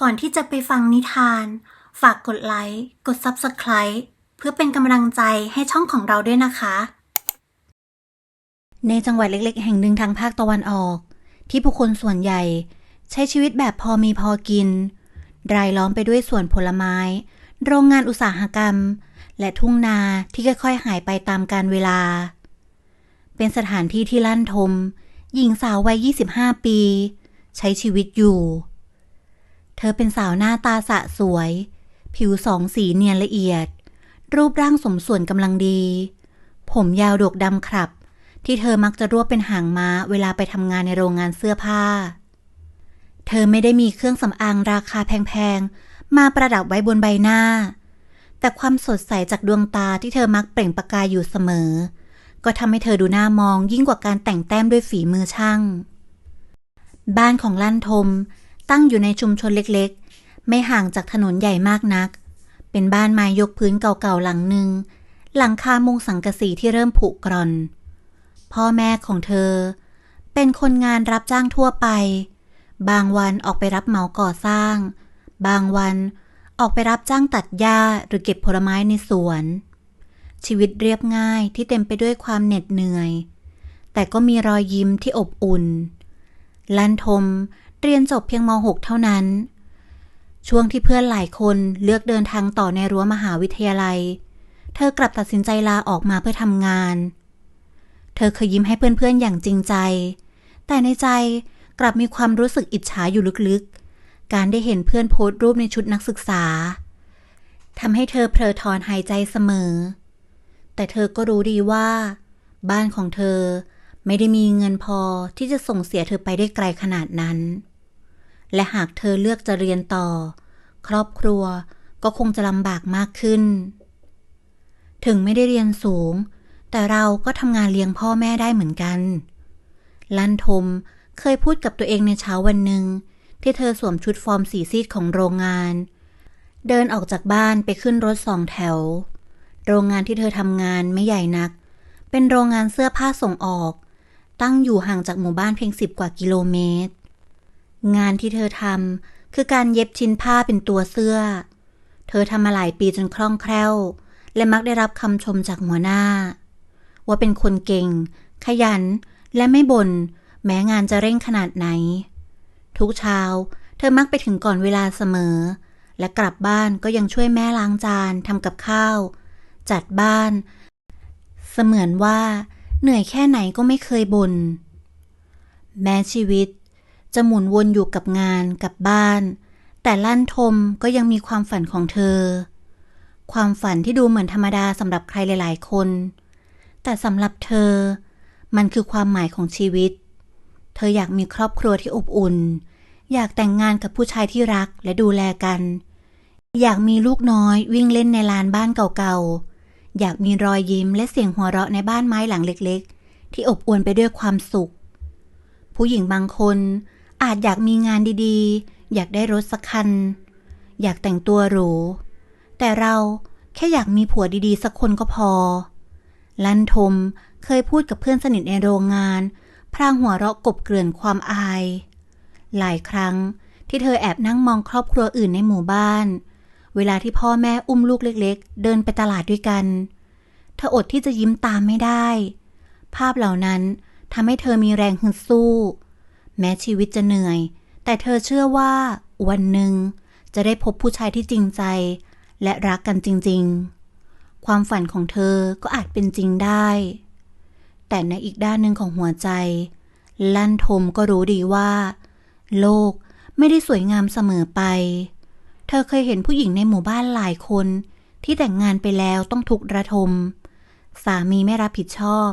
ก่อนที่จะไปฟังนิทาน ฝากกดไลค์ กด Subscribe เพื่อเป็นกำลังใจให้ช่องของเราด้วยนะคะ ในจังหวัดเล็กๆ แห่งหนึ่งทางภาคตะวันออก ที่ผู้คนส่วนใหญ่ ใช้ชีวิตแบบพอมีพอกิน รายล้อมไปด้วยสวนผลไม้ โรงงานอุตสาหกรรม และทุ่งนาที่ค่อยๆ หายไปตามกาลเวลา เป็นสถานที่ที่ลั่นทม หญิงสาววัย 25 ปี ใช้ชีวิตอยู่ เธอเป็นสาวหน้าตาสะสวย ผิวสองสีเนียนละเอียด รูปร่างสมส่วนกำลังดี ผมยาวดกดำครับ ที่เธอมักจะรวบเป็นหางม้าเวลาไปทำงานในโรงงานเสื้อผ้า เธอไม่ได้มีเครื่องสำอางราคาแพงๆ มาประดับไว้บนใบหน้า แต่ความสดใสจากดวงตาที่เธอมักเปล่งประกายอยู่เสมอ ก็ทำให้เธอดูน่ามองยิ่งกว่าการแต่งแต้มด้วยฝีมือช่าง บ้านของลั่นทม ตั้งอยู่ในชุมชนเล็กๆ ไม่ห่างจากถนนใหญ่มากนัก เป็นบ้านไม้ยกพื้นเก่าๆหลังหนึ่ง หลังคามุงสังกะสีที่เริ่มผุกร่อน พ่อแม่ของเธอ เป็นคนงานรับจ้างทั่วไป บางวันออกไปรับเหมาก่อสร้าง บางวันออกไปรับจ้างตัดหญ้าหรือเก็บผลไม้ในสวน ชีวิตเรียบง่ายที่เต็มไปด้วยความเหน็ดเหนื่อย แต่ก็มีรอยยิ้มที่อบอุ่น ลันทม เรียนจบเพียงม .6 เท่านั้น ช่วงที่เพื่อนหลายคนเลือกเดินทางต่อในรั้วมหาวิทยาลัย เธอกลับตัดสินใจลาออกมาเพื่อทำงาน เธอเคยยิ้มให้เพื่อนๆอย่างจริงใจ แต่ในใจกลับมีความรู้สึกอิจฉาอยู่ลึกๆ การได้เห็นเพื่อนโพสต์รูปในชุดนักศึกษาทำให้เธอเพลอถอนหายใจเสมอ แต่เธอก็รู้ดีว่า บ้านของเธอไม่ได้มีเงินพอที่จะส่งเสียเธอไปได้ไกลขนาดนั้น และหากเธอเลือกจะเรียนต่อ ครอบครัวก็คงจะลำบากมากขึ้น ถึงไม่ได้เรียนสูง แต่เราก็ทำงานเลี้ยงพ่อแม่ได้เหมือนกัน ลันทมเคยพูดกับตัวเองในเช้าวันหนึ่ง ที่เธอสวมชุดฟอร์มสีซีดของโรงงาน เดินออกจากบ้านไปขึ้นรถสองแถว โรงงานที่เธอทำงานไม่ใหญ่นัก เป็นโรงงานเสื้อผ้าส่งออก ตั้งอยู่ห่างจากหมู่บ้านเพียงสิบกว่ากิโลเมตร งานที่เธอทำคือการเย็บชิ้นผ้าเป็นตัวเสื้อ เธอทำมาหลายปีจนคล่องแคล่ว และมักได้รับคำชมจากหัวหน้า ว่าเป็นคนเก่ง ขยัน และไม่บน่นแม้งานจะเร่งขนาดไหน ทุกเช้า เธอมักไปถึงก่อนเวลาเสมอ และกลับบ้านก็ยังช่วยแม่ล้างจานทำกับข้าว จัดบ้าน เสมือนว่า เหนื่อยแค่ไหนก็ไม่เคยบน่นแม้ชีวิต จะหมุนวนอยู่กับงานกับบ้าน แต่ลั่นทมก็ยังมีความฝันของเธอ ความฝันที่ดูเหมือนธรรมดาสำหรับใครหลาย ๆ คน แต่สำหรับเธอ มันคือความหมายของชีวิต เธออยากมีครอบครัวที่อบอุ่น อยากแต่งงานกับผู้ชายที่รักและดูแลกัน อยากมีลูกน้อยวิ่งเล่นในลานบ้านเก่าๆ อยากมีรอยยิ้มและเสียงหัวเราะในบ้านไม้หลังเล็ก ๆ ที่อบอวลไปด้วยความสุขผู้หญิงบางคน อาจอยากมีงานดีๆ อยากได้รถสักคัน อยากแต่งตัวหรู แต่เราแค่อยากมีผัวดีๆ สักคนก็พอ ลันทมเคยพูดกับเพื่อนสนิทในโรงงาน พรางหัวเราะกบเกลื่อนความอาย หลายครั้งที่เธอแอบนั่งมองครอบครัวอื่นในหมู่บ้าน เวลาที่พ่อแม่อุ้มลูกเล็ก ๆ เดินไปตลาดด้วยกัน เธออดที่จะยิ้มตามไม่ได้ ภาพเหล่านั้นทำให้เธอมีแรงฮึดสู้ แม้ชีวิตจะเหนื่อย แต่เธอเชื่อว่า วันหนึ่ง จะได้พบผู้ชายที่จริงใจ และรักกันจริง ๆ ความฝันของเธอก็อาจเป็นจริงได้ แต่ในอีกด้านหนึ่งของหัวใจ ลั่นทมก็รู้ดีว่า โลกไม่ได้สวยงามเสมอไป เธอเคยเห็นผู้หญิงในหมู่บ้านหลายคนที่แต่งงานไปแล้วต้องทุกข์ระทม สามีไม่รับผิดชอบ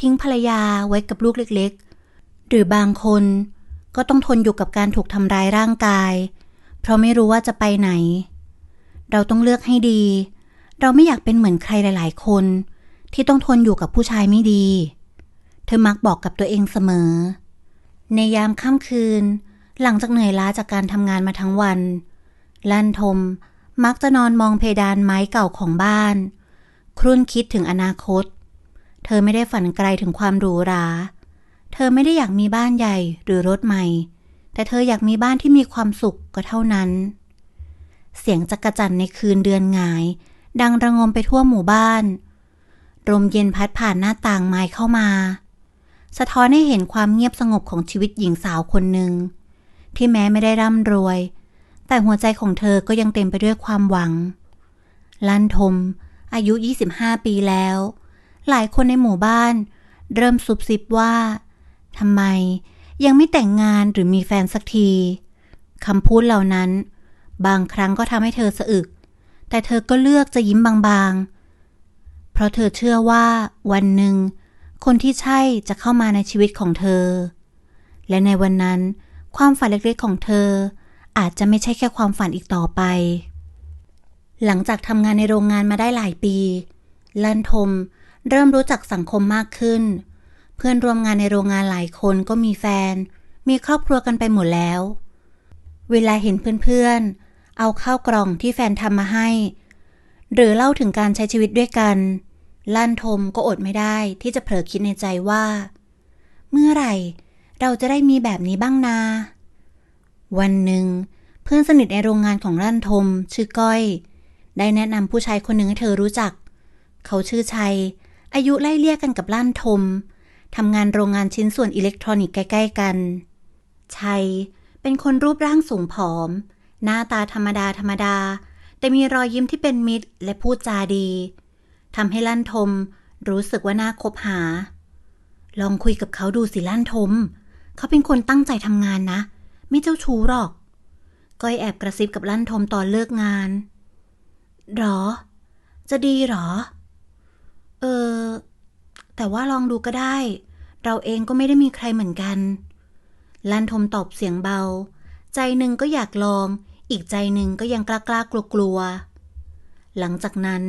ทิ้งภรรยาไว้กับลูกเล็กๆ หรือบางคนก็ต้องทนอยู่กับการถูกทำร้ายร่างกาย เพราะไม่รู้ว่าจะไปไหน เราต้องเลือกให้ดี เราไม่อยากเป็นเหมือนใครหลาย ๆ คน ที่ต้องทนอยู่กับผู้ชายไม่ดี เธอมักบอกกับตัวเองเสมอ ในยามค่ำคืน หลังจากเหนื่อยล้าจากการทำงานมาทั้งวัน ลั่นทมมักจะนอนมองเพดานไม้เก่าของบ้าน ครุ่นคิดถึงอนาคต เธอไม่ได้ฝันไกลถึงความหรูหรา เธอไม่ได้อยากมีบ้านใหญ่หรือรถใหม่ แต่เธออยากมีบ้านที่มีความสุขก็เท่านั้น เสียงจักระจันในคืนเดือนงาย ดังระงมไปทั่วหมู่บ้านลมเย็นพัดผ่านหน้าต่างไม้เข้ามา สะท้อนให้เห็นความเงียบสงบของชีวิตหญิงสาวคนหนึ่ง ที่แม้ไม่ได้ร่ำรวย แต่หัวใจของเธอก็ยังเต็มไปด้วยความหวัง ลันทม อายุ 25 ปีแล้ว หลายคนในหมู่บ้าน เริ่มซุบซิบว่า ทำไมยังไม่แต่งงานหรือมีแฟนสักทีคำพูดเหล่านั้น บางครั้งก็ทำให้เธอสะอึก แต่เธอก็เลือกจะยิ้มบางๆ เพราะเธอเชื่อว่าวันหนึ่ง คนที่ใช่จะเข้ามาในชีวิตของเธอ และในวันนั้น ความฝันเล็กๆของเธอ อาจจะไม่ใช่แค่ความฝันอีกต่อไป หลังจากทำงานในโรงงานมาได้หลายปี ลันทมเริ่มรู้จักสังคมมากขึ้นเพื่อนร่วมงานในโรงงานหลายคนก็มีแฟน มีครอบครัวกันไปหมดแล้ว เวลาเห็นเพื่อนๆ เอาข้าวกล่องที่แฟนทำมาให้ หรือเล่าถึงการใช้ชีวิตด้วยกัน ลั่นทมก็อดไม่ได้ที่จะเผลอคิดในใจว่า เมื่อไหร่เราจะได้มีแบบนี้บ้างนา วันหนึ่ง เพื่อนสนิทในโรงงานของลั่นทม ชื่อก้อย ได้แนะนำผู้ชายคนหนึ่งให้เธอรู้จัก เขาชื่อชัย อายุไล่เลี่ยกันกับลั่นทม ทำงานโรงงานชิ้นส่วนอิเล็กทรอนิกส์ใกล้ๆกัน ชัย เป็นคนรูปร่างสูงผอม หน้าตาธรรมดาธรรมดา แต่มีรอยยิ้มที่เป็นมิตร และพูดจาดีทำให้ลั่นทม รู้สึกว่าน่าคบหา ลองคุยกับเขาดูสิลั่นทม เขาเป็นคนตั้งใจทำงานนะ ไม่เจ้าชู้หรอก ก้อยแอบกระซิบกับลั่นทมตอนเลิกงานหรอ จะดีหรอ เออ แต่ว่าลองดูก็ได้ เราเองก็ไม่ได้มีใครเหมือนกัน ลันทมตอบเสียงเบา ใจหนึ่งก็อยากลอง อีกใจหนึ่งก็ยังกล้ากล้ากลัวๆ หลังจากนั้น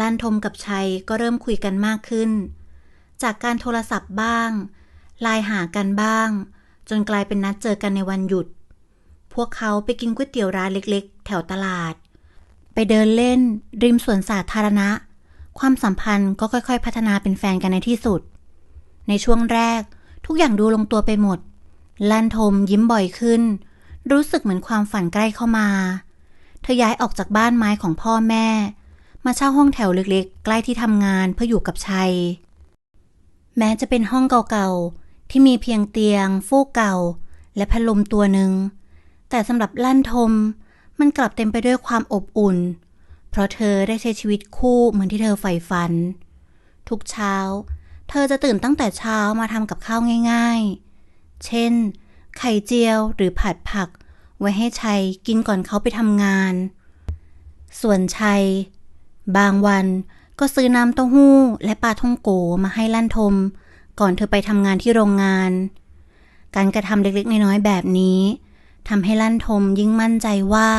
ลันทมกับชัยก็เริ่มคุยกันมากขึ้น จากการโทรศัพท์บ้างไลน์หากันบ้าง จนกลายเป็นนัดเจอกันในวันหยุด พวกเขาไปกินก๋วยเตี๋ยวร้านเล็กๆ แถวตลาด ไปเดินเล่น ริมสวนสาธารณะ ความสัมพันธ์ก็ค่อยๆ พัฒนาเป็นแฟนกันในที่สุด ในช่วงแรก ทุกอย่างดูลงตัวไปหมด ลันทมยิ้มบ่อยขึ้น รู้สึกเหมือนความฝันใกล้เข้ามา เธอย้ายออกจากบ้านไม้ของพ่อแม่ มาเช่าห้องแถวเล็กๆ ใกล้ที่ทำงานเพื่ออยู่กับชัย แม้จะเป็นห้องเก่าๆ ที่มีเพียงเตียง ฟูกเก่า และพัดลมตัวหนึ่ง แต่สำหรับลั่นทม มันกลับเต็มไปด้วยความอบอุ่น เพราะเธอได้ใช้ชีวิตคู่เหมือนที่เธอใฝ่ฝัน ทุกเช้า เธอจะตื่นตั้งแต่เช้ามาทำกับข้าวง่าย ๆ เช่น ไข่เจียวหรือผัดผัก ไว้ให้ชัยกินก่อนเขาไปทำงาน ส่วนชัย บางวันก็ซื้อน้ำเต้าหู้และปลาท่องโกมาให้ลั่นทม ก่อนเธอไปทำงานที่โรงงาน การกระทำเล็กๆ น้อยๆแบบนี้ทำให้ลั่นทมยิ่งมั่นใจว่า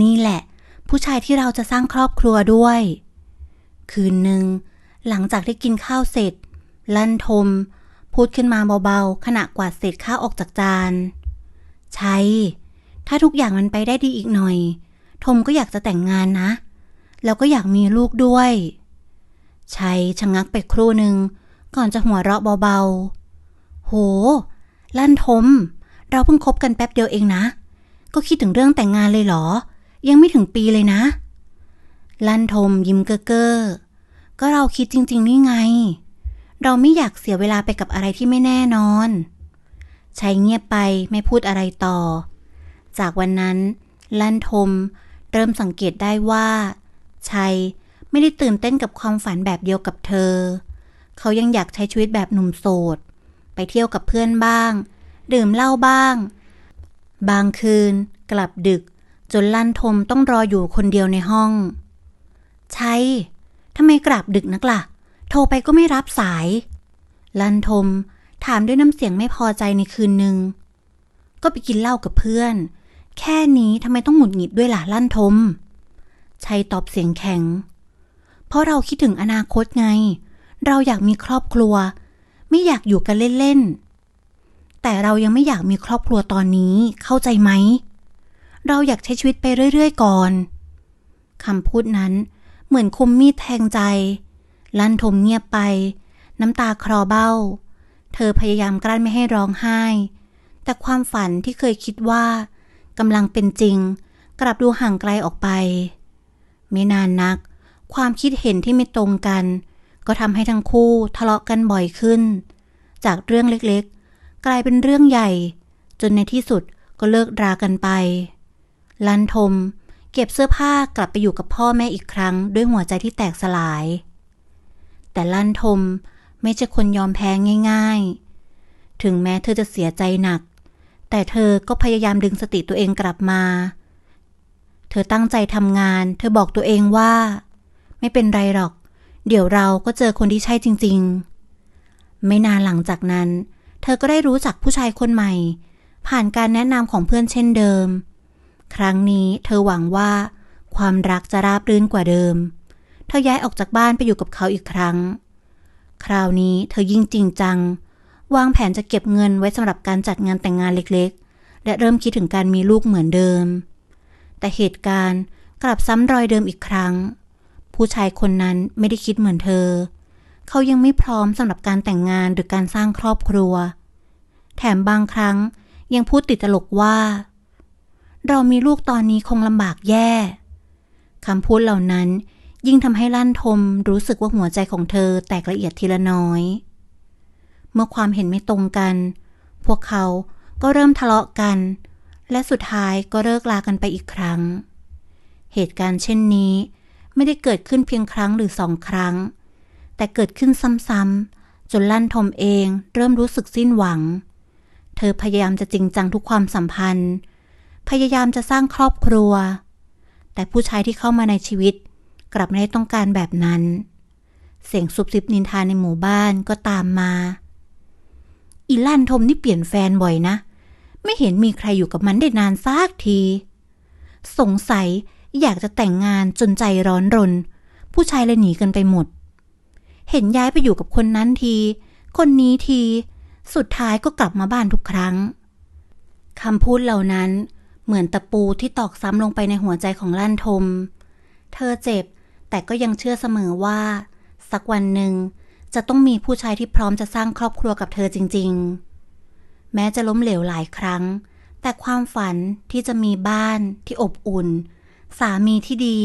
นี่แหละ ผู้ชายที่เราจะสร้างครอบครัวด้วย คืนหนึ่ง หลังจากที่กินข้าวเสร็จ ลั่นทม พูดขึ้นมาเบาๆ ขณะกวาดเศษข้าวออกจากจาน ใช่ ถ้าทุกอย่างมันไปได้ดีอีกหน่อย ทมก็อยากจะแต่งงานนะ แล้วก็อยากมีลูกด้วยชัยชะงักไปครู่หนึ่ง ก่อนจะหัวเราะเบาๆ โห ลั่นทม เราเพิ่งคบกันแป๊บเดียวเองนะ ก็คิดถึงเรื่องแต่งงานเลยเหรอ ยังไม่ถึงปีเลยนะ ลั่นทมยิ้มเก้อเก้อก็เราคิดจริง ๆ นี่ไง เราไม่อยากเสียเวลาไปกับอะไรที่ไม่แน่นอนชัยเงียบไปไม่พูดอะไรต่อ จากวันนั้น ลั่นทมเริ่มสังเกตได้ว่าชัยไม่ได้ตื่นเต้นกับความฝันแบบเดียวกับเธอ เขายังอยากใช้ชีวิตแบบหนุ่มโสด ไปเที่ยวกับเพื่อนบ้าง ดื่มเหล้าบ้าง บางคืน กลับดึก จนลั่นทมต้องรออยู่คนเดียวในห้องชัยทำไมกลับดึกนักล่ะ โทรไปก็ไม่รับสาย ลั่นทมถามด้วยน้ำเสียงไม่พอใจในคืนหนึ่ง ก็ไปกินเหล้ากับเพื่อน แค่นี้ทำไมต้องหงุดหงิดด้วยล่ะลั่นทม ชัยตอบเสียงแข็ง เพราะเราคิดถึงอนาคตไง เราอยากมีครอบครัว ไม่อยากอยู่กันเล่นๆ แต่เรายังไม่อยากมีครอบครัวตอนนี้ เข้าใจไหม เราอยากใช้ชีวิตไปเรื่อยๆก่อนคำพูดนั้นเหมือนคมมีดแทงใจ ลั่นทมเงียบไป น้ำตาคลอเบ้า เธอพยายามกลั้นไม่ให้ร้องไห้ แต่ความฝันที่เคยคิดว่ากำลังเป็นจริง กลับดูห่างไกลออกไป ไม่นานนัก ความคิดเห็นที่ไม่ตรงกัน ก็ทำให้ทั้งคู่ทะเลาะกันบ่อยขึ้น จากเรื่องเล็กๆ กลายเป็นเรื่องใหญ่ จนในที่สุดก็เลิกรากันไป ลันทม เก็บเสื้อผ้ากลับไปอยู่กับพ่อแม่อีกครั้งด้วยหัวใจที่แตกสลาย แต่ลันทมไม่ใช่คนยอมแพ้ง่าย ๆ ถึงแม้เธอจะเสียใจหนัก แต่เธอก็พยายามดึงสติตัวเองกลับมา เธอตั้งใจทำงาน เธอบอกตัวเองว่า ไม่เป็นไรหรอก เดี๋ยวเราก็เจอคนที่ใช่จริง ๆ ไม่นานหลังจากนั้น เธอก็ได้รู้จักผู้ชายคนใหม่ ผ่านการแนะนำของเพื่อนเช่นเดิม ครั้งนี้เธอหวังว่า ความรักจะราบรื่นกว่าเดิม เธอย้ายออกจากบ้านไปอยู่กับเขาอีกครั้ง คราวนี้เธอยิ่งจริงจัง วางแผนจะเก็บเงินไว้สำหรับการจัดงานแต่งงานเล็กๆ และเริ่มคิดถึงการมีลูกเหมือนเดิม แต่เหตุการณ์กลับซ้ำรอยเดิมอีกครั้ง ผู้ชายคนนั้นไม่ได้คิดเหมือนเธอ เขายังไม่พร้อมสำหรับการแต่งงานหรือการสร้างครอบครัว แถมบางครั้งยังพูดติดตลกว่า เรามีลูกตอนนี้คงลำบากแย่คำพูดเหล่านั้น ยิ่งทำให้ลั่นทมรู้สึกว่าหัวใจของเธอแตกละเอียดทีละน้อย เมื่อความเห็นไม่ตรงกัน พวกเขาก็เริ่มทะเลาะกัน และสุดท้ายก็เลิกลากันไปอีกครั้ง เหตุการณ์เช่นนี้ไม่ได้เกิดขึ้นเพียงครั้งหรือสองครั้ง แต่เกิดขึ้นซ้ำๆจนลั่นทมเองเริ่มรู้สึกสิ้นหวัง เธอพยายามจะจริงจังทุกความสัมพันธ์ พยายามจะสร้างครอบครัว แต่ผู้ชายที่เข้ามาในชีวิต กลับไม่ได้ต้องการแบบนั้น เสียงซุบซิบนินทาในหมู่บ้านก็ตามมา อีลั่นทมนี่เปลี่ยนแฟนบ่อยนะ ไม่เห็นมีใครอยู่กับมันได้นานซากที สงสัยอยากจะแต่งงานจนใจร้อนรน ผู้ชายเลยหนีกันไปหมด เห็นย้ายไปอยู่กับคนนั้นที คนนี้ที สุดท้ายก็กลับมาบ้านทุกครั้งคำพูดเหล่านั้น เหมือนตะปูที่ตอกซ้ำลงไปในหัวใจของลั่นทม เธอเจ็บ แต่ก็ยังเชื่อเสมอว่า สักวันหนึ่ง จะต้องมีผู้ชายที่พร้อมจะสร้างครอบครัวกับเธอจริง ๆ แม้จะล้มเหลวหลายครั้ง แต่ความฝันที่จะมีบ้านที่อบอุ่น สามีที่ดี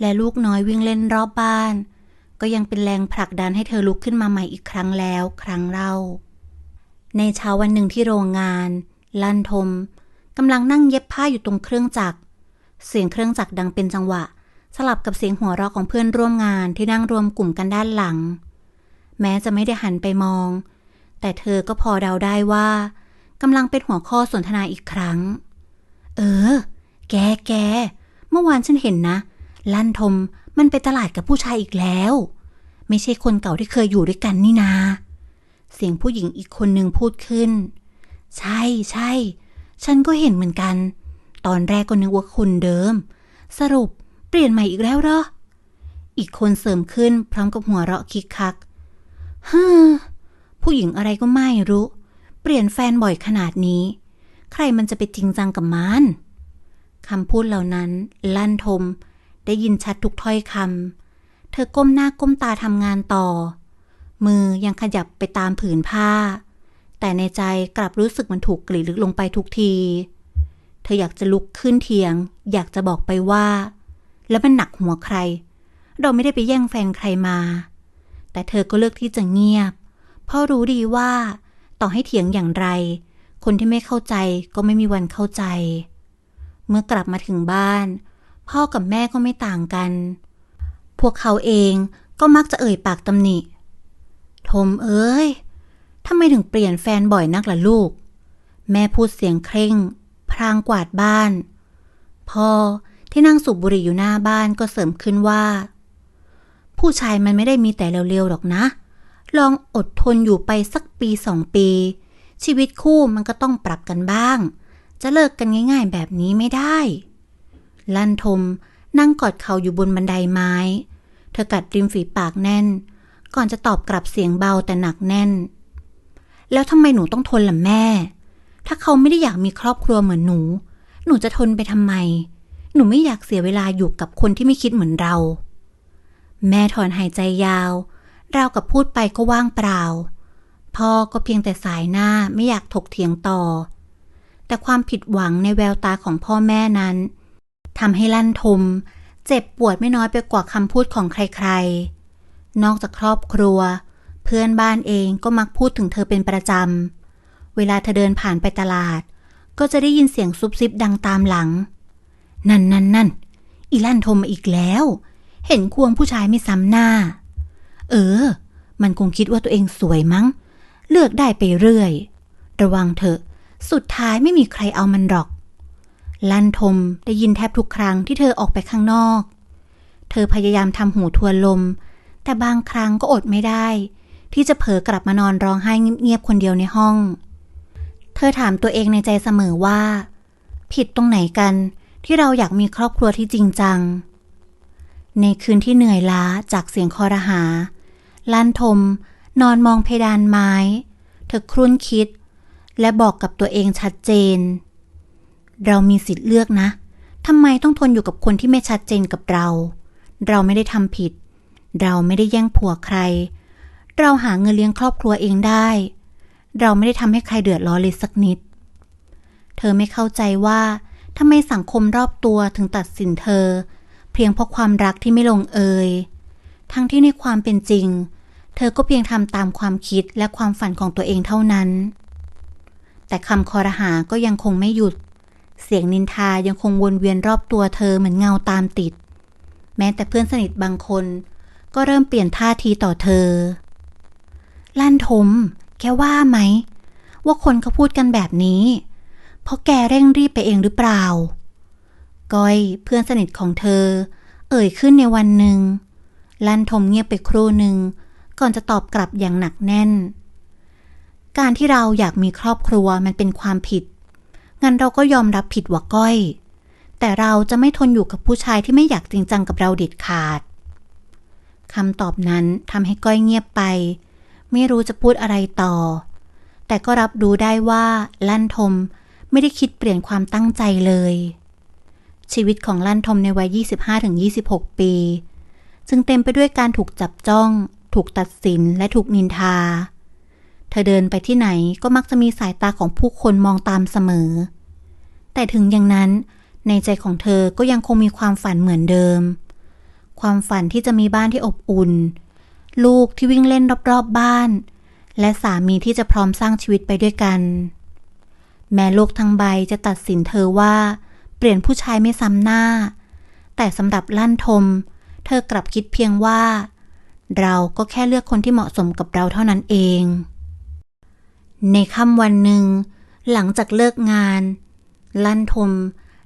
และลูกน้อยวิ่งเล่นรอบบ้าน ก็ยังเป็นแรงผลักดันให้เธอลุกขึ้นมาใหม่อีกครั้งแล้ว ครั้งเล่า ในเช้าวันหนึ่งที่โรงงาน ลั่นทม กำลังนั่งเย็บผ้าอยู่ตรงเครื่องจักร เสียงเครื่องจักรดังเป็นจังหวะ สลับกับเสียงหัวเราะของเพื่อนร่วมงานที่นั่งรวมกลุ่มกันด้านหลัง แม้จะไม่ได้หันไปมอง แต่เธอก็พอเดาได้ว่ากำลังเป็นหัวข้อสนทนาอีกครั้ง เออ แกแก เมื่อวานฉันเห็นนะ ลั่นทมมันไปตลาดกับผู้ชายอีกแล้ว ไม่ใช่คนเก่าที่เคยอยู่ด้วยกันนี่นา เสียงผู้หญิงอีกคนหนึ่งพูดขึ้น ใช่ใช่ ฉันก็เห็นเหมือนกัน ตอนแรกก็นึกว่าคนเดิม สรุปเปลี่ยนใหม่อีกแล้วเหรอ อีกคนเสริมขึ้นพร้อมกับหัวเราะคิกคักฮึผู้หญิงอะไรก็ไม่รู้ เปลี่ยนแฟนบ่อยขนาดนี้ ใครมันจะไปจริงจังกับมันคำพูดเหล่านั้น ลั่นทม ได้ยินชัดทุกถ้อยคำ เธอก้มหน้าก้มตาทำงานต่อ มือยังขยับไปตามผืนผ้า แต่ในใจกลับรู้สึกมันถูกกรีดลึกลงไปทุกที เธออยากจะลุกขึ้นเถียง อยากจะบอกไปว่า แล้วมันหนักหัวใคร เราไม่ได้ไปแย่งแฟนใครมา แต่เธอก็เลือกที่จะเงียบ เพราะรู้ดีว่า ต่อให้เถียงอย่างไร คนที่ไม่เข้าใจก็ไม่มีวันเข้าใจ เมื่อกลับมาถึงบ้าน พ่อกับแม่ก็ไม่ต่างกัน พวกเขาเองก็มักจะเอ่ยปากตำหนิ ทมเอ้ย ทำไมถึงเปลี่ยนแฟนบ่อยนักล่ะลูก แม่พูดเสียงเคร่ง พรางกวาดบ้าน พ่อที่นั่งสูบบุหรี่อยู่หน้าบ้านก็เสริมขึ้นว่า ผู้ชายมันไม่ได้มีแต่เร็วๆหรอกนะ ลองอดทนอยู่ไปสักปีสองปี ชีวิตคู่มันก็ต้องปรับกันบ้าง จะเลิกกันง่ายๆแบบนี้ไม่ได้ ลั่นทมนั่งกอดเข่าอยู่บนบันไดไม้ เธอกัดริมฝีปากแน่น ก่อนจะตอบกลับเสียงเบาแต่หนักแน่น แล้วทำไมหนูต้องทนล่ะแม่ ถ้าเขาไม่ได้อยากมีครอบครัวเหมือนหนู หนูจะทนไปทำไม หนูไม่อยากเสียเวลาอยู่กับคนที่ไม่คิดเหมือนเรา แม่ถอนหายใจยาว ราวกับพูดไปก็ว่างเปล่า พ่อก็เพียงแต่สายหน้าไม่อยากถกเถียงต่อ แต่ความผิดหวังในแววตาของพ่อแม่นั้นทำให้ลั่นทม เจ็บปวดไม่น้อยไปกว่าคำพูดของใครๆ นอกจากครอบครัว เพื่อนบ้านเองก็มักพูดถึงเธอเป็นประจำ เวลาเธอเดินผ่านไปตลาด ก็จะได้ยินเสียงซุบซิบดังตามหลัง นั่นนั่นนั่นอีลั่นโทรมาอีกแล้ว เห็นควงผู้ชายไม่ซ้ำหน้า เออ มันคงคิดว่าตัวเองสวยมั้ง เลือกได้ไปเรื่อย ระวังเถอะ สุดท้ายไม่มีใครเอามันหรอก ลั่นทมได้ยินแทบทุกครั้งที่เธอออกไปข้างนอก เธอพยายามทำหูทวนลม แต่บางครั้งก็อดไม่ได้ ที่จะเผลอกลับมานอนร้องไห้เงียบๆคนเดียวในห้อง เธอถามตัวเองในใจเสมอว่า ผิดตรงไหนกันที่เราอยากมีครอบครัวที่จริงจัง ในคืนที่เหนื่อยล้าจากเสียงคอรหาลั่นทม นอนมองเพดานไม้ เธอครุ่นคิด และบอกกับตัวเองชัดเจน เรามีสิทธิ์เลือกนะทำไมต้องทนอยู่กับคนที่ไม่ชัดเจนกับเรา เราไม่ได้ทำผิด เราไม่ได้แย่งผัวใคร เราหาเงินเลี้ยงครอบครัวเองได้ เราไม่ได้ทำให้ใครเดือดร้อนเลยสักนิด เธอไม่เข้าใจว่าทำไมสังคมรอบตัวถึงตัดสินเธอ เพียงเพราะความรักที่ไม่ลงเอย ทั้งที่ในความเป็นจริง เธอก็เพียงทำตามความคิดและความฝันของตัวเองเท่านั้น แต่คำคอรหาก็ยังคงไม่หยุด เสียงนินทายังคงวนเวียนรอบตัวเธอเหมือนเงาตามติด แม้แต่เพื่อนสนิทบางคน ก็เริ่มเปลี่ยนท่าทีต่อเธอ ลั่นทม แกว่าไหม ว่าคนเขาพูดกันแบบนี้ เพราะแกเร่งรีบไปเองหรือเปล่า ก้อยเพื่อนสนิทของเธอ เอ่ยขึ้นในวันหนึ่ง ลั่นทมเงียบไปครู่หนึ่ง ก่อนจะตอบกลับอย่างหนักแน่น การที่เราอยากมีครอบครัวมันเป็นความผิด งั้นเราก็ยอมรับผิดว่าก้อย แต่เราจะไม่ทนอยู่กับผู้ชายที่ไม่อยากจริงจังกับเราเด็ดขาดคำตอบนั้นทำให้ก้อยเงียบไป ไม่รู้จะพูดอะไรต่อ แต่ก็รับรู้ได้ว่าลั่นทมไม่ได้คิดเปลี่ยนความตั้งใจเลย ชีวิตของลั่นทมในวัย 25-26 ปี จึงเต็มไปด้วยการถูกจับจ้อง ถูกตัดสินและถูกนินทา เธอเดินไปที่ไหนก็มักจะมีสายตาของผู้คนมองตามเสมอ แต่ถึงอย่างนั้นในใจของเธอก็ยังคงมีความฝันเหมือนเดิม ความฝันที่จะมีบ้านที่อบอุ่น ลูกที่วิ่งเล่นรอบๆบบ้าน และสามีที่จะพร้อมสร้างชีวิตไปด้วยกัน แม้โลกทั้งใบจะตัดสินเธอว่า เปลี่ยนผู้ชายไม่ซ้ำหน้า แต่สำหรับลั่นทม เธอกลับคิดเพียงว่า เราก็แค่เลือกคนที่เหมาะสมกับเราเท่านั้นเอง ในค่ำวันหนึ่ง หลังจากเลิกงาน ลั่นทม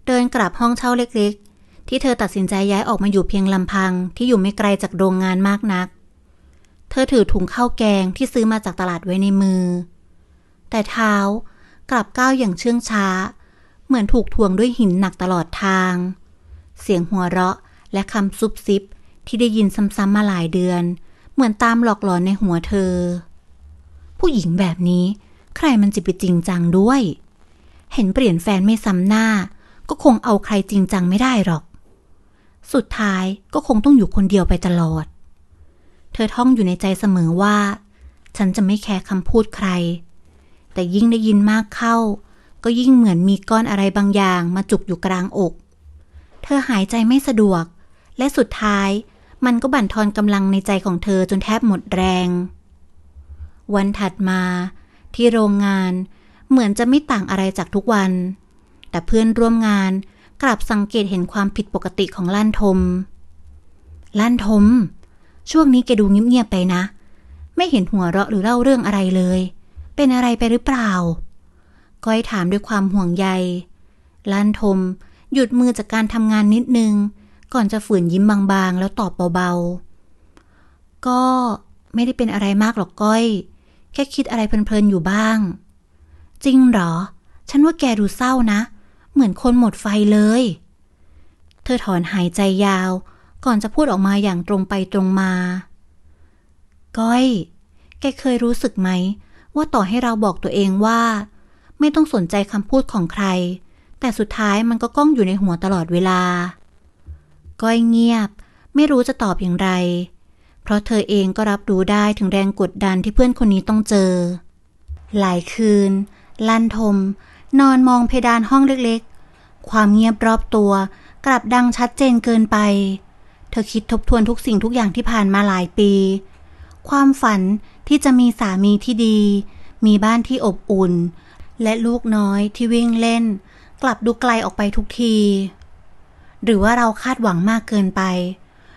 เดินกลับห้องเช่าเล็กๆ ที่เธอตัดสินใจย้ายออกมาอยู่เพียงลำพังที่อยู่ไม่ไกลจากโรงงานมากนัก เธอถือถุงข้าวแกงที่ซื้อมาจากตลาดไว้ในมือ แต่เท้ากลับก้าวอย่างเชื่องช้า เหมือนถูกทวงด้วยหินหนักตลอดทาง เสียงหัวเราะและคำซุบซิบที่ได้ยินซ้ำๆมาหลายเดือน เหมือนตามหลอกหลอนในหัวเธอ ผู้หญิงแบบนี้ ใครมันจะไปจริงจังด้วย เห็นเปลี่ยนแฟนไม่ซ้ำหน้า ก็คงเอาใครจริงจังไม่ได้หรอก สุดท้ายก็คงต้องอยู่คนเดียวไปตลอด ธอท่องอยู่ในใจเสมอว่า ฉันจะไม่แคร์คำพูดใคร แต่ยิ่งได้ยินมากเข้า ก็ยิ่งเหมือนมีก้อนอะไรบางอย่างมาจุกอยู่กลางอก เธอหายใจไม่สะดวก และสุดท้ายมันก็บั่นทอนกำลังในใจของเธอจนแทบหมดแรง วันถัดมา ที่โรงงานเหมือนจะไม่ต่างอะไรจากทุกวัน แต่เพื่อนร่วมงานกลับสังเกตเห็นความผิดปกติของลั่นทม ลั่นทม ช่วงนี้แกดูเงียบๆไปนะ ไม่เห็นหัวเราะหรือเล่าเรื่องอะไรเลย เป็นอะไรไปหรือเปล่า ก้อยถามด้วยความห่วงใย ลั่นทม หยุดมือจากการทำงานนิดนึง ก่อนจะฝืนยิ้มบางๆ แล้วตอบเบาๆ ก็ไม่ได้เป็นอะไรมากหรอกก้อย แค่คิดอะไรเพลินๆอยู่บ้าง จริงเหรอ ฉันว่าแกดูเศร้านะ เหมือนคนหมดไฟเลย เธอถอนหายใจยาว ก่อนจะพูดออกมาอย่างตรงไปตรงมา ก้อย แกเคยรู้สึกไหม ว่าต่อให้เราบอกตัวเองว่า ไม่ต้องสนใจคำพูดของใคร แต่สุดท้ายมันก็ก้องอยู่ในหัวตลอดเวลา ก้อยเงียบ ไม่รู้จะตอบอย่างไร เพราะเธอเองก็รับรู้ได้ถึงแรงกดดันที่เพื่อนคนนี้ต้องเจอ หลายคืน ลั่นทม นอนมองเพดานห้องเล็กๆ ความเงียบรอบตัวกลับดังชัดเจนเกินไป เธอคิดทบทวนทุกสิ่งทุกอย่างที่ผ่านมาหลายปี ความฝันที่จะมีสามีที่ดี มีบ้านที่อบอุ่น และลูกน้อยที่วิ่งเล่น กลับดูไกลออกไปทุกที หรือว่าเราคาดหวังมากเกินไป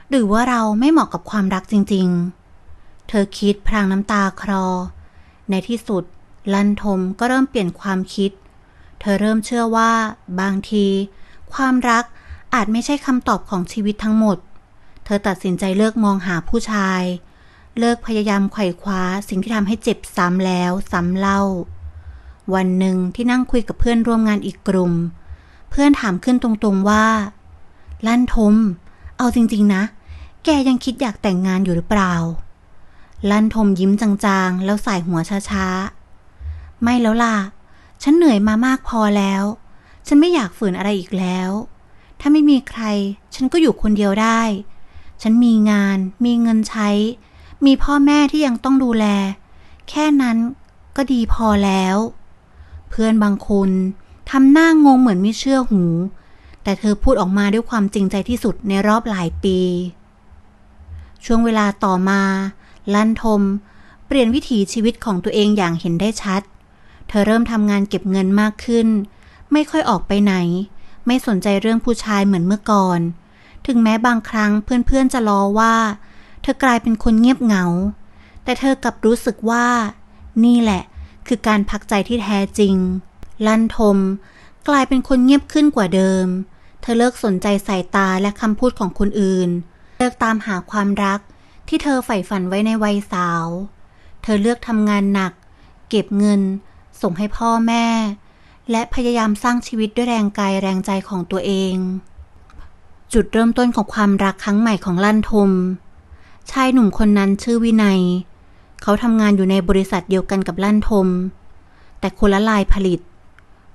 หรือว่าเราไม่เหมาะกับความรักจริง ๆ เธอคิดพรางน้ำตาคลอ ในที่สุด ลันทมก็เริ่มเปลี่ยนความคิด เธอเริ่มเชื่อว่า บางที ความรักอาจไม่ใช่คำตอบของชีวิตทั้งหมด เธอตัดสินใจเลิกมองหาผู้ชาย เลิกพยายามไขว่คว้าสิ่งที่ทำให้เจ็บซ้ำแล้วซ้ำเล่า วันหนึ่งที่นั่งคุยกับเพื่อนร่วมงานอีกกลุ่ม เพื่อนถามขึ้นตรงๆว่า ลั่นทม เอาจริงๆนะ แกยังคิดอยากแต่งงานอยู่หรือเปล่า ลั่นทมยิ้มจางๆ แล้วสายหัวช้าๆ ไม่แล้วล่ะ ฉันเหนื่อยมามากพอแล้ว ฉันไม่อยากฝืนอะไรอีกแล้ว ถ้าไม่มีใคร ฉันก็อยู่คนเดียวได้ ฉันมีงาน มีเงินใช้ มีพ่อแม่ที่ยังต้องดูแล แค่นั้นก็ดีพอแล้ว เพื่อนบางคนทำหน้างงเหมือนไม่เชื่อหู แต่เธอพูดออกมาด้วยความจริงใจที่สุดในรอบหลายปี ช่วงเวลาต่อมา ลั่นทม เปลี่ยนวิถีชีวิตของตัวเองอย่างเห็นได้ชัด เธอเริ่มทำงานเก็บเงินมากขึ้น ไม่ค่อยออกไปไหน ไม่สนใจเรื่องผู้ชายเหมือนเมื่อก่อน ถึงแม้บางครั้งเพื่อนๆจะล้อว่า เธอกลายเป็นคนเงียบเหงา แต่เธอกลับรู้สึกว่า นี่แหละ คือการพักใจที่แท้จริง ลั่นทม กลายเป็นคนเงียบขึ้นกว่าเดิม เธอเลิกสนใจสายตาและคำพูดของคนอื่น เลิกตามหาความรักที่เธอใฝ่ฝันไว้ในวัยสาว เธอเลือกทำงานหนัก เก็บเงิน ส่งให้พ่อแม่ และพยายามสร้างชีวิตด้วยแรงกายแรงใจของตัวเอง จุดเริ่มต้นของความรักครั้งใหม่ของลั่นทม ชายหนุ่มคนนั้นชื่อวินัย เขาทำงานอยู่ในบริษัทเดียวกันกับลั่นทม แต่คนละลายผลิต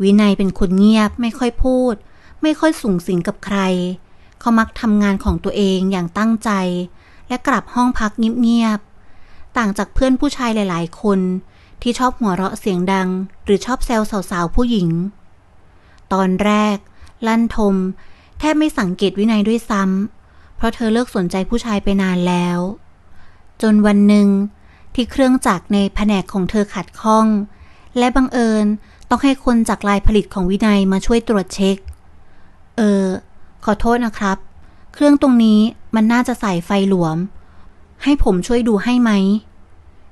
วินัยเป็นคนเงียบไม่ค่อยพูด ไม่ค่อยสูงสิงกับใคร เขามักทำงานของตัวเองอย่างตั้งใจ และกลับห้องพักเงียบๆต่างจากเพื่อนผู้ชายหลาย ๆ คนที่ชอบหัวเราะเสียงดัง หรือชอบแซวสาวๆผู้หญิง ตอนแรก ลั่นทม แทบไม่สังเกตวินัยด้วยซ้ำเพราะเธอเลิกสนใจผู้ชายไปนานแล้ว จนวันหนึ่งที่เครื่องจักรในแผนกของเธอขัดข้อง และบังเอิญต้องให้คนจากลายผลิตของวินัยมาช่วยตรวจเช็ค เออ ขอโทษนะครับ เครื่องตรงนี้มันน่าจะใส่ไฟหลวม ให้ผมช่วยดูให้ไหม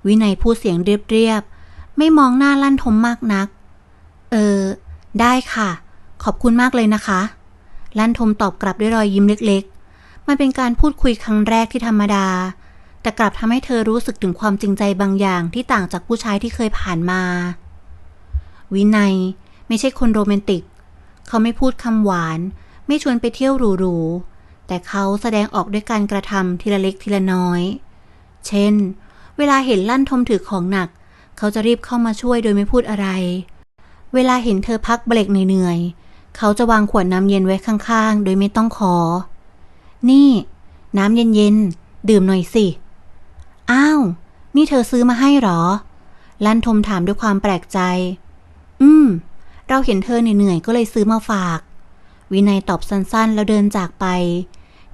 วินัยพูดเสียงเรียบๆ ไม่มองหน้าลั่นทมมากนัก เออ ได้ค่ะ ขอบคุณมากเลยนะคะ ลั่นทมตอบกลับด้วยรอยยิ้มเล็กๆ มันเป็นการพูดคุยครั้งแรกที่ธรรมดา แต่กลับทำให้เธอรู้สึกถึงความจริงใจบางอย่างที่ต่างจากผู้ชายที่เคยผ่านมา วินัยไม่ใช่คนโรแมนติก เขาไม่พูดคำหวาน ไม่ชวนไปเที่ยวหรูๆ แต่เขาแสดงออกด้วยการกระทำทีละเล็กทีละน้อย เช่น เวลาเห็นลั่นทมถือของหนัก เขาจะรีบเข้ามาช่วยโดยไม่พูดอะไร เวลาเห็นเธอพักเบรกเหนื่อยๆ เขาจะวางขวดน้ำเย็นไว้ข้างๆ โดยไม่ต้องขอ นี่ น้ำเย็นๆ ดื่มหน่อยสิ อ้าว นี่เธอซื้อมาให้หรอ ลั่นทมถามด้วยความแปลกใจ อืม เราเห็นเธอเหนื่อยๆ ก็เลยซื้อมาฝาก วินัยตอบสั้นๆ แล้วเดินจากไป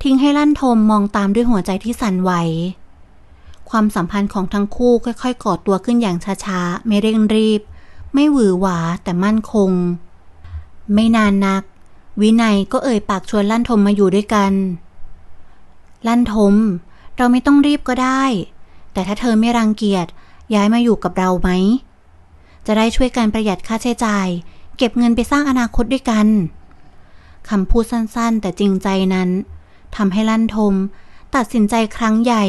ทิ้งให้ลั่นทมมองตามด้วยหัวใจที่สั่นไหว ความสัมพันธ์ของทั้งคู่ค่อยๆก่อตัวขึ้นอย่างช้าๆ ไม่เร่งรีบ ไม่หวือหวาแต่มั่นคง ไม่นานนัก วินัยก็เอ่ยปากชวนลั่นทมมาอยู่ด้วยกัน ลั่นทม เราไม่ต้องรีบก็ได้ แต่ถ้าเธอไม่รังเกียจย้ายมาอยู่กับเราไหม จะได้ช่วยกันประหยัดค่าใช้จ่าย เก็บเงินไปสร้างอนาคตด้วยกันคำพูดสั้นๆ แต่จริงใจนั้นทำให้ลั่นทม ตัดสินใจครั้งใหญ่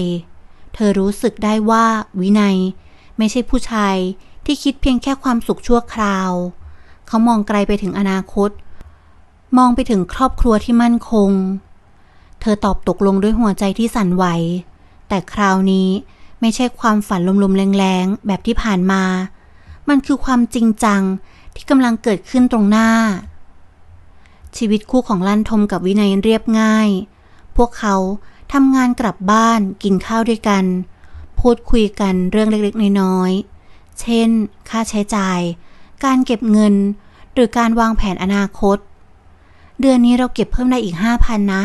เธอรู้สึกได้ว่าวินัย ไม่ใช่ผู้ชายที่คิดเพียงแค่ความสุขชั่วคราว เขามองไกลไปถึงอนาคต มองไปถึงครอบครัวที่มั่นคง เธอตอบตกลงด้วยหัวใจที่สั่นไหว แต่คราวนี้ไม่ใช่ความฝันลมๆแรงๆ แบบที่ผ่านมา มันคือความจริงจังที่กำลังเกิดขึ้นตรงหน้า ชีวิตคู่ของลั่นทมกับวินัยเรียบง่าย พวกเขาทำงานกลับบ้านกินข้าวด้วยกัน พูดคุยกันเรื่องเล็กๆ น้อยๆ เช่น ค่าใช้จ่าย การเก็บเงิน หรือการวางแผนอนาคต เดือนนี้เราเก็บเพิ่มได้อีกห้าพันนะ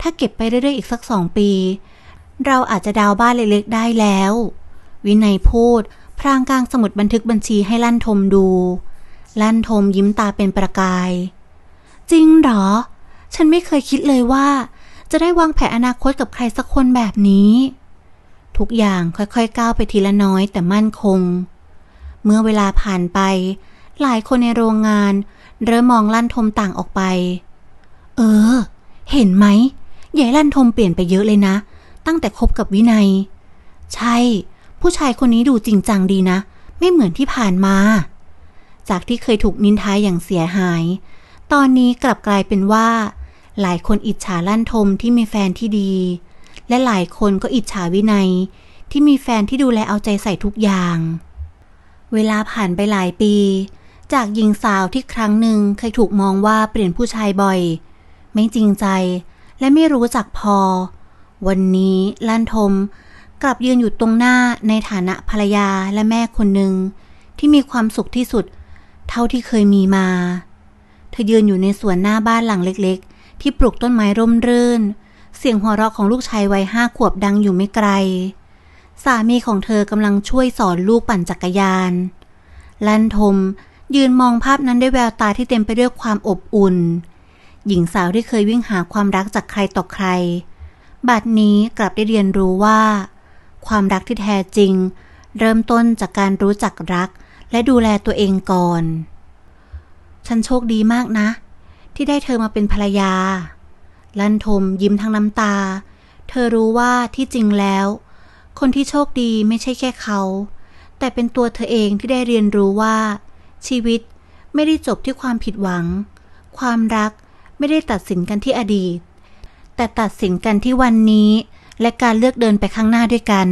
ถ้าเก็บไปเรื่อยๆอีกสักสองปี เราอาจจะดาวบ้านเล็กๆได้แล้ว วินัยพูด พรางกลางสมุดบันทึกบัญชีให้ลั่นทมดู ลั่นทมยิ้มตาเป็นประกาย จริงเหรอ ฉันไม่เคยคิดเลยว่า จะได้วางแผนอนาคตกับใครสักคนแบบนี้ทุกอย่างค่อยๆ ก้าวไปทีละน้อยแต่มั่นคง เมื่อเวลาผ่านไป หลายคนในโรงงาน เริ่มมองลั่นทมต่างออกไป เออ เห็นไหมยายลั่นทมเปลี่ยนไปเยอะเลยนะ ตั้งแต่คบกับวินัย ใช่ ผู้ชายคนนี้ดูจริงจังดีนะ ไม่เหมือนที่ผ่านมา จากที่เคยถูกนินทาอย่างเสียหาย ตอนนี้กลับกลายเป็นว่า หลายคนอิจฉาลั่นทมที่มีแฟนที่ดี และหลายคนก็อิจฉาวินัย ที่มีแฟนที่ดูแลเอาใจใส่ทุกอย่าง เวลาผ่านไปหลายปี จากหญิงสาวที่ครั้งหนึ่งเคยถูกมองว่าเปลี่ยนผู้ชายบ่อย ไม่จริงใจและไม่รู้จักพอ วันนี้ลั่นทม กลับยืนอยู่ตรงหน้าในฐานะภรรยาและแม่คนหนึ่ง ที่มีความสุขที่สุด เท่าที่เคยมีมา เธอยืนอยู่ในสวนหน้าบ้านหลังเล็กๆ ที่ปลูกต้นไม้ร่มรื่น เสียงหัวเราะของลูกชายวัยห้าขวบดังอยู่ไม่ไกล สามีของเธอกำลังช่วยสอนลูกปั่นจักรยาน ลั่นทม ยืนมองภาพนั้นด้วยแววตาที่เต็มไปด้วยความอบอุ่น หญิงสาวที่เคยวิ่งหาความรักจากใครต่อใคร บัดนี้กลับได้เรียนรู้ว่า ความรักที่แท้จริง เริ่มต้นจากการรู้จักรัก และดูแลตัวเองก่อน ฉันโชคดีมากนะ ที่ได้เธอมาเป็นภรรยา ลันทมยิ้มทั้งน้ำตา เธอรู้ว่าที่จริงแล้ว คนที่โชคดีไม่ใช่แค่เขา แต่เป็นตัวเธอเองที่ได้เรียนรู้ว่า ชีวิตไม่ได้จบที่ความผิดหวัง ความรักไม่ได้ตัดสินกันที่อดีต แต่ตัดสินกันที่วันนี้ และการเลือกเดินไปข้างหน้าด้วยกัน